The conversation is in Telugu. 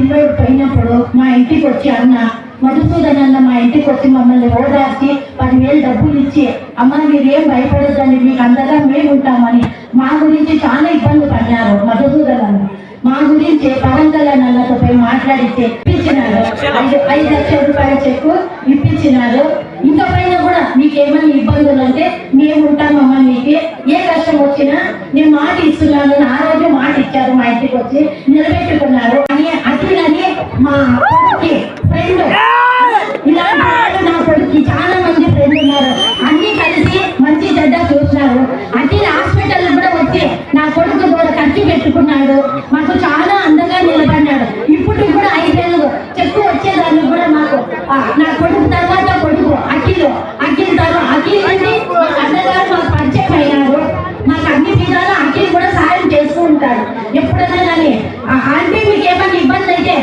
పిల్లోడు పోయినప్పుడు మా ఇంటికి వచ్చి అన్న మధుసూదన్ అన్న మా ఇంటికి వచ్చి మమ్మల్ని ఓదార్చి పదివేలు డబ్బులు ఇచ్చి అమ్మ మీరేం భయపడద్దని మీకు అందగా మేము ఉంటామని మా గురించి చాలా ఇబ్బంది పడినారు మధుసూదన్ అన్న మా గురించి పవన్ కళ్యాణ్ అన్నతో పోయి మాట్లాడితే ఇప్పించినారు ఐదు ఐదు లక్షల రూపాయల చెక్కు ఇప్పించినారు. ఇంకా పైన కూడా మీకు ఏమైనా ఇబ్బందులు అంటే మేము ఉంటామమ్మా మీకు. ఏ కష్టం వచ్చినా నేను మాట ఇస్తున్నాను ఆ రోజు మాట ఇచ్చారు మా ఇంటికి వచ్చి నిలబెట్టుకున్నారు. అప్పటికి నా కొడుకు చాలా మంది ఉన్నారు అన్ని కలిసి మంచి చెడ్డ చూసినారు అంటే హాస్పిటల్ కూడా వచ్చి నా కొడుకు కూడా ఖర్చు పెట్టుకున్నాడు మాకు చాలా అందంగా నిలబడినాడు ఇప్పుడు కూడా ఐదేళ్ళు చెప్పు వచ్చేదాన్ని కూడా మాకు నా కొడుకు తర్వాత కొడుకు అఖిలు అఖిల్ తర్వాత అఖిల్ అంటే అన్నగారు అయ్యారు మాకు అన్ని విధాలు అఖిల్ కూడా సాయం చేస్తూ ఉంటాడు ఎప్పుడైనా కానీ అంటే మీకు ఏమైనా ఇబ్బంది అయితే